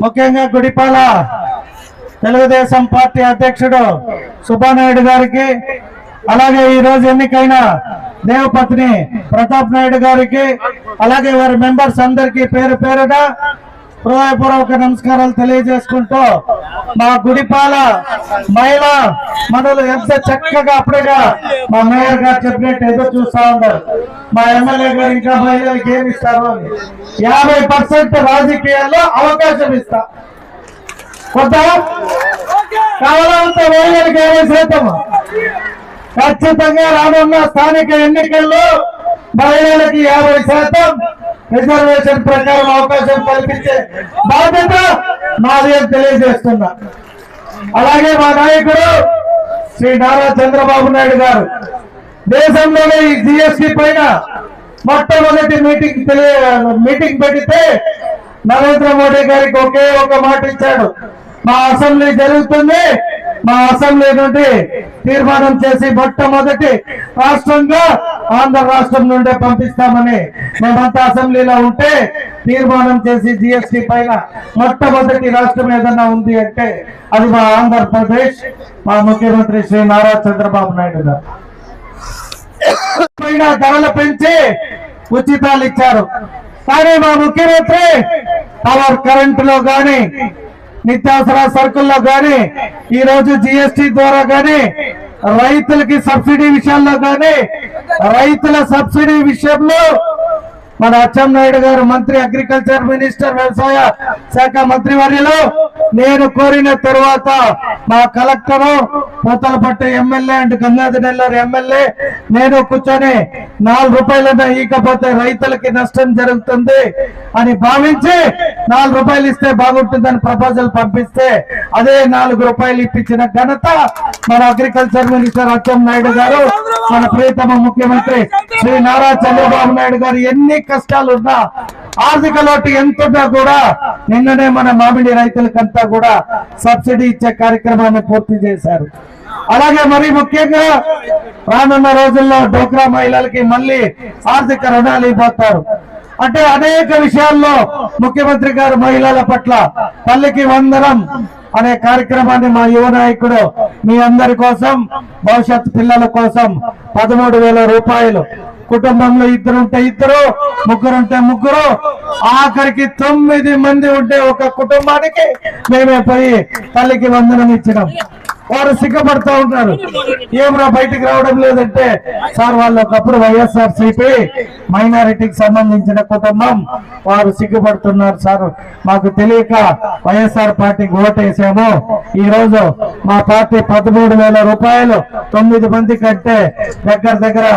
ముఖ్యంగా గుడిపాల తెలుగుదేశం పార్టీ అధ్యక్షుడు సుబ్బానాయుడు గారికి అలాగే ఈ రోజు ఎన్నికైన దేవపత్ని ప్రతాప్ నాయుడు గారికి అలాగే వారి మెంబర్స్ అందరికీ పేరు పేరున హృదయపూర్వక నమస్కారాలు తెలియజేసుకుంటూ మా గుడిపాల మహిళ మనలు ఎంత చక్కగా అప్పుడేగా మా మేయర్ గారు చెప్పినట్టు ఎదురు చూస్తా ఉన్నారు. మా ఎమ్మెల్యే గారు ఇంకా మహిళలకు ఏమి ఇస్తారు అని. యాభై పర్సెంట్ రాజకీయాల్లో అవకాశం ఇస్తా. కొత్త కావాలంత మహిళలకు యాభై శాతం ఖచ్చితంగా రానున్న స్థానిక ఎన్నికల్లో మహిళలకి యాభై శాతం రిజర్వేషన్ ప్రకారం అవకాశం కల్పించే బాధ్యత మాది అని తెలియజేస్తున్నా. అలాగే మా నాయకుడు శ్రీ నారా చంద్రబాబు నాయుడు గారు దేశంలోనే ఈ జిఎస్టి పైన మొట్టమొదటి మీటింగ్ తెలియ మీటింగ్ పెడితే నరేంద్ర మోడీ గారికి ఒకే ఒక మాట ఇచ్చాడు. మా అసెంబ్లీ జరుగుతుంది మా అసెంబ్లీ నుండి తీర్మానం చేసి మొట్టమొదటి రాష్ట్రంగా ఆంధ్ర రాష్ట్రం నుండే పంపిస్తామని మేమంతా అసెంబ్లీలో ఉంటే తీర్మానం చేసి జిఎస్టి పైన మొట్టమొదటి రాష్ట్రం ఏదన్నా ఉంది అంటే అది మా ఆంధ్రప్రదేశ్ మా ముఖ్యమంత్రి శ్రీ నారా చంద్రబాబు నాయుడు గారు. పైన ధరలు పెంచి ఉచితాలు ఇచ్చారు. కానీ మా ముఖ్యమంత్రి పవర్ కరెంట్లో గాని నిత్యావసర సరుకుల్లో గాని ఈ రోజు జిఎస్టి ద్వారా గాని రైతులకి సబ్సిడీ విషయాల్లో గాని రైతుల సబ్సిడీ విషయంలో మన అచ్చెం నాయుడు గారు మంత్రి అగ్రికల్చర్ మినిస్టర్ వ్యవసాయ శాఖ మంత్రి వర్యులు నేను కోరిన తరువాత మా collector Puthalapattu MLA and Gangadhar Nellore MLA నేను కూర్చొని నాలుగు రూపాయలన్నా ఇకపోతే రైతులకి నష్టం జరుగుతుంది అని భావించి నాలుగు రూపాయలు ఇస్తే బాగుంటుందని ప్రపోజల్ పంపిస్తే అదే నాలుగు రూపాయలు ఇప్పించిన ఘనత మన అగ్రికల్చర్ మినిస్టర్ అచ్చం నాయుడు గారు మన ప్రియతమ ముఖ్యమంత్రి శ్రీ నారా చంద్రబాబు నాయుడు గారు ఎన్ని కష్టాలు ఉన్నా ఆర్థిక లోటు ఎంతున్నా కూడా నిన్ననే మన మామిడి రైతులకంతా కూడా సబ్సిడీ ఇచ్చే కార్యక్రమాన్ని పూర్తి చేశారు. అలాగే మరి ముఖ్యంగా రానున్న రోజుల్లో డోక్రా మహిళలకి మళ్ళీ ఆర్థిక రుణాలు ఇవ్వబోతారు అంటే అనేక విషయాల్లో ముఖ్యమంత్రి గారు మహిళల పట్ల తల్లికి వందనం అనే కార్యక్రమాన్ని మా యువ నాయకుడు మీ అందరి కోసం భవిష్యత్ పిల్లల కోసం పదమూడు వేల రూపాయలు కుటుంబంలో ఇద్దరు ఉంటే ఇద్దరు ముగ్గురు ఉంటే ముగ్గురు ఆఖరికి తొమ్మిది మంది ఉంటే ఒక కుటుంబానికి మేమే పోయి తల్లికి వందనం ఇచ్చినాం. వారు సిగ్గుపడుతూ ఉంటారు. ఏమరా బయటికి రావడం లేదంటే సార్ వాళ్ళు ఒకప్పుడు వైఎస్ఆర్ సిపి మైనారిటీకి సంబంధించిన కుటుంబం. వారు సిగ్గుపడుతున్నారు సార్. మాకు తెలియక వైఎస్ఆర్ పార్టీకి ఓటేసాము. ఈ రోజు మా పార్టీ పదమూడు వేల రూపాయలు తొమ్మిది మంది కంటే దగ్గర దగ్గర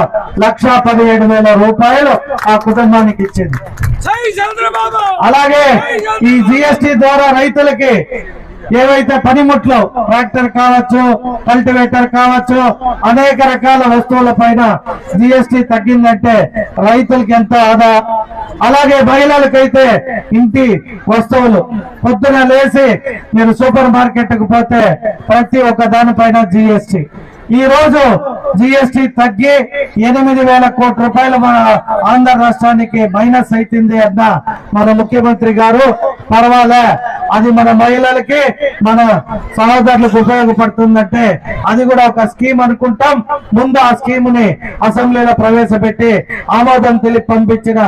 లక్ష పదిహేడు వేల రూపాయలు ఆ కుటుంబానికి ఇచ్చింది. అలాగే ఈ జిఎస్టి ద్వారా రైతులకి ఏవైతే పనిముట్లు ట్రాక్టర్ కావచ్చు కల్టివేటర్ కావచ్చు అనేక రకాల వస్తువుల పైన జిఎస్టి తగ్గిందంటే రైతులకి ఎంతో ఆదా? అలాగే మహిళలకైతే ఇంటి వస్తువులు. పొద్దున లేచి మీరు సూపర్ మార్కెట్కు పోతే ప్రతి ఒక్క దానిపైన జిఎస్టి. ఈ రోజు జిఎస్టి తగ్గి ఎనిమిది వేల కోట్ల రూపాయలు మన ఆంధ్ర రాష్ట్రానికి మైనస్ అవుతుంది అన్న మన ముఖ్యమంత్రి గారు. పర్వాలే అది మన మహిళలకి మన సహోదరులకు ఉపయోగపడుతుందంటే అది కూడా ఒక స్కీమ్ అనుకుంటాం. ముందు ఆ స్కీమ్ని అసెంబ్లీలో ప్రవేశపెట్టి ఆమోదం తెలిపి పంపించిన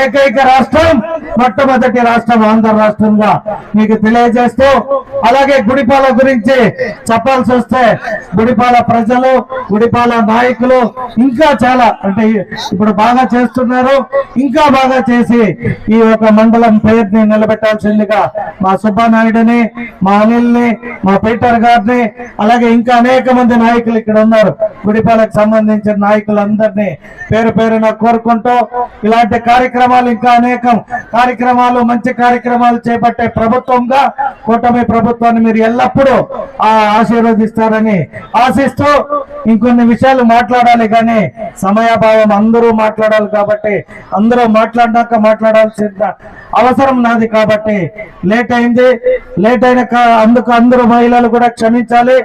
ఏకైక రాష్ట్రం మొట్టమొదటి రాష్ట్రం ఆంధ్ర రాష్ట్రంగా మీకు తెలియజేస్తూ అలాగే గుడిపాల గురించి చెప్పాల్సి వస్తే గుడిపాల ప్రజలు గుడిపాల నాయకులు ఇంకా చాలా అంటే ఇప్పుడు బాగా చేస్తున్నారు. ఇంకా బాగా చేసి ఈ యొక్క మండలం పేరుని నిలబెట్టాల్సిందిగా మా సుబ్బానాయుడుని మా అనిల్ని మా పీటర్ గారిని అలాగే ఇంకా అనేక మంది నాయకులు ఇక్కడ ఉన్నారు. గుడిపాలకు సంబంధించిన నాయకులందరినీ పేరు పేరున కోరుకుంటూ ఇలాంటి కార్యక్రమాలు ఇంకా అనేకం. కార్యక్రమాలు మంచి కార్యక్రమాలు చేపట్టే ప్రభుత్వంగా కూటమి ప్రభుత్వాన్ని మీరు ఎల్లప్పుడూ ఆ ఆశీర్వదిస్తారని ఆశిస్తూ ఇంకొన్ని విషయాలు మాట్లాడాలి. కానీ సమయాభావం అందరూ మాట్లాడాలి కాబట్టి అందరూ మాట్లాడినాక మాట్లాడాల్సిన అవసరం నాది కాబట్టి లేట్ అయింది. లేట్ అయిన కా- అందుకు అందరూ మహిళలు కూడా క్షమించాలి.